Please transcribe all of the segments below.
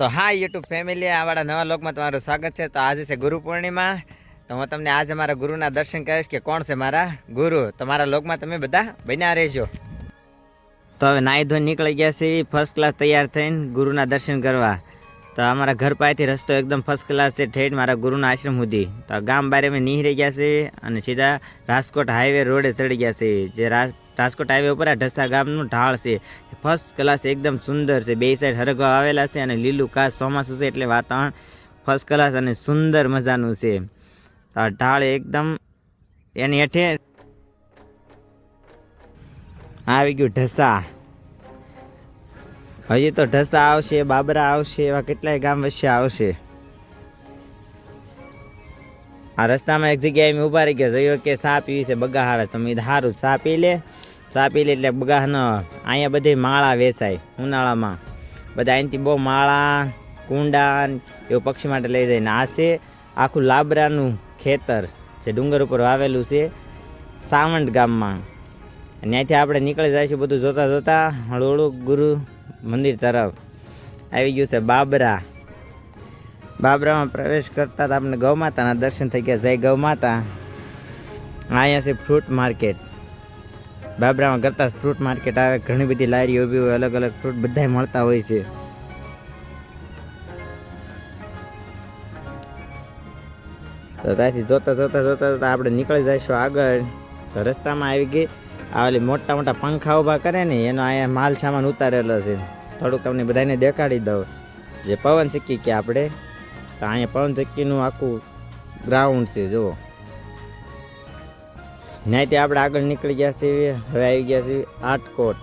તો હા YouTube family આવાળા નવા લોકમાં તમારું સ્વાગત છે. તો આજે છે ગુરુ પૂર્ણિમા. તો હું તમને આજે મારા ગુરુના દર્શન કરીશ કે કોણ છે મારા ગુરુ? તો મારા લોકમાં તમે બધા બન્યા રહેજો. તો હવે નાહી ધોઈ નીકળી ગયા છે ફર્સ્ટ ક્લાસ તૈયાર થઈને ગુરુના દર્શન કરવા. તો અમારા ઘર પાસેથી રસ્તો એકદમ ફર્સ્ટ ક્લાસ છે. ઠેઠ મારા ગુરુના આશ્રમ સુધી. તો ગામ બારે અમે નીહરી ગયા છે અને સીધા રાજકોટ હાઈવે રોડે ચડી ગયા છે જે રાજ રાજકોટ હાઈવે ઉપર આ ઢસા ગામનું ઢાળ છે. ફર્સ્ટ ક્લાસ એકદમ સુંદર છે. બે સાઈડ હરગવા આવેલા છે અને લીલું કાચ ચોમાસું છે એટલે વાતાવરણ ફર્સ્ટ ક્લાસ અને સુંદર મજાનું છે. આ ઢાળ એકદમ એની હેઠે આવી ગયું ઢસા. હજી તો ઢસા આવશે, બાબરા આવશે, એવા કેટલાય ગામ વચ્ચે આવશે. આ રસ્તામાં એક જગ્યાએ મેં ઊભા રહી ગયા, જોયો કે સા પીવી છે બગા હારે તો મેં સારું પી લે. સા પી લે એટલે બગા ન અહીંયા બધી માળા વેચાય, ઉનાળામાં. બધા અહીંથી બહુ માળા, કુંડા એવું પક્ષી માટે લઈ જાય ને આ છે આખું લાબરાનું ખેતર જે ડુંગર ઉપર વાવેલું છે સાવંત ગામમાં. અને ત્યાંથી આપણે નીકળી જઈશું બધું જોતાં જોતાં હળુહળું ગુરુ મંદિર તરફ. આવી ગયું છે બાબરા. બાબરામાં પ્રવેશ કરતા જ આપણે ગૌ માતાના દર્શન થઈ ગયા. જય ગૌ માતા. અહીંયા છે ફ્રૂટ માર્કેટ. બાબરામાં કરતા ફ્રૂટ માર્કેટ આવે. ઘણી બધી લારીઓ ઊભી હોય, અલગ અલગ ફ્રૂટ બધાય મળતા હોય છે. તો ત્યાંથી જોતા જોતા જોતા જોતા આપણે નીકળી જઈશું આગળ. તો રસ્તામાં આવી ગઈ. આ ઓલી મોટા મોટા પંખા ઊભા કરે ને, એનો અહીંયા માલ સામાન ઉતારેલો છે. થોડુંક તમને બધાને દેખાડી દઉં. જે પવન શીખી કે આપણે. તો અહીંયા પવન ચક્કીનું આખું ગ્રાઉન્ડ છે, જુઓ. ત્યાંથી આપણે આગળ નીકળી ગયા છીએ, હવે આવી ગયા છીએ આટકોટ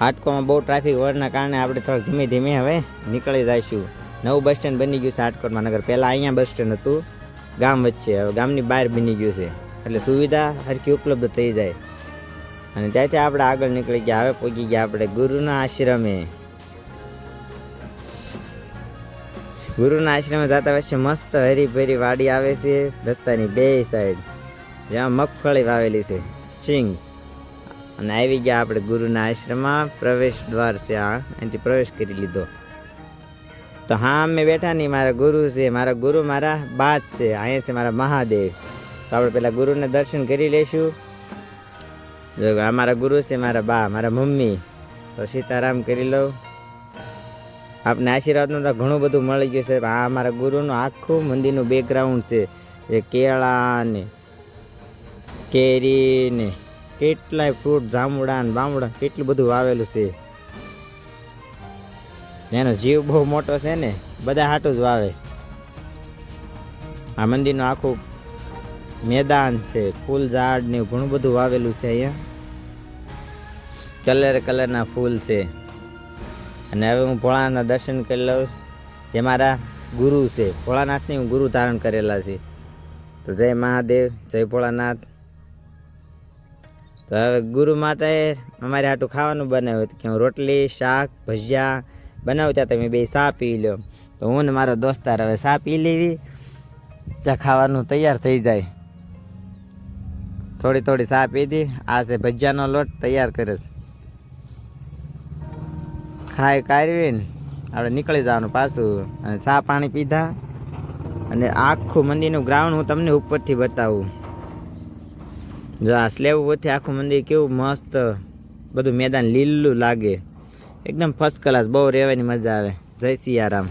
આટકોમાં બહુ ટ્રાફિક હોવાના કારણે આપણે થોડુંક ધીમે ધીમે હવે નીકળી જઈશું. નવું બસ સ્ટેન્ડ બની ગયું છે આટકોટમાં નગર પહેલાં અહીંયા બસ સ્ટેન્ડ હતું. ગામ વચ્ચે, હવે ગામની બહાર બની ગયું છે. એટલે સુવિધા હરખી ઉપલબ્ધ થઈ જાય. અને ત્યાંથી આપણે આગળ નીકળી ગયા, હવે પહોંચી ગયા આપણે ગુરુના આશ્રમે. ગુરુના આશ્રમે જતા વચ્ચે મસ્ત હરીભરી વાડી આવે છે, રસ્તાની બે સાઈડ જ્યાં મગફળી વાવેલી છે, ચિંગ. અને આવી ગયા આપણે ગુરુના આશ્રમમાં પ્રવેશ દ્વાર છે આ. એથી પ્રવેશ કરી લીધો. તો હા, અમે બેઠા નહીં, મારા ગુરુ છે. મારા ગુરુ મારા બાદ છે. અહીંયા છે મારા મહાદેવ. તો આપણે પહેલાં ગુરુને દર્શન કરી લઈશું. જો આ મારા ગુરુ છે, મારા બા, મારા મમ્મી. તો સીતારામ કરી લઉં. આપને આશીર્વાદનું તો ઘણું બધું મળી ગયું છે આ મારા ગુરુનું આખું મંદિરનું બેકગ્રાઉન્ડ છે. એ કેળા ને કેરી ને કેટલાય ફ્રૂટ જાંબુડા ને બામુડા કેટલું બધું વાવેલું છે. એનો જીવ બહુ મોટો છે ને, બધા હાટું જ વાવે. આ મંદિરનું આખું મેદાન છે, ફૂલ ઝાડ ને ઘણું બધું વાવેલું છે અહીંયા. કલર કલરના ફૂલ છે. અને હવે હું ભોળાના દર્શન કરી લઉં. જે મારા ગુરુ છે, ભોળાનાથની હું ગુરુ ધારણ કરેલા છે. તો જય મહાદેવ, જય ભોળાનાથ. તો હવે ગુરુ માતાએ અમારે હાટું ખાવાનું બનાવ્યું કે હું રોટલી, શાક, ભજીયા બનાવું ત્યાં તમે બે સા પી લો તો હું ને મારો દોસ્તાર હવે સા પી લેવી. ત્યાં ખાવાનું તૈયાર થઈ જાય. થોડી થોડી સા પીધી આ છે ભજીયાનો લોટ તૈયાર કરે છે. ખાઈ કાઢવીને આપણે નીકળી જવાનું પાછું અને ચા પાણી પીધા. અને આખું મંદિરનું ગ્રાઉન્ડ હું તમને ઉપરથી બતાવું. જો આ સ્લેબ ઉપરથી આખું મંદિર કેવું મસ્ત, બધું મેદાન લીલું લાગે. એકદમ ફર્સ્ટ ક્લાસ બહુ રહેવાની મજા આવે. જય સિયારામ.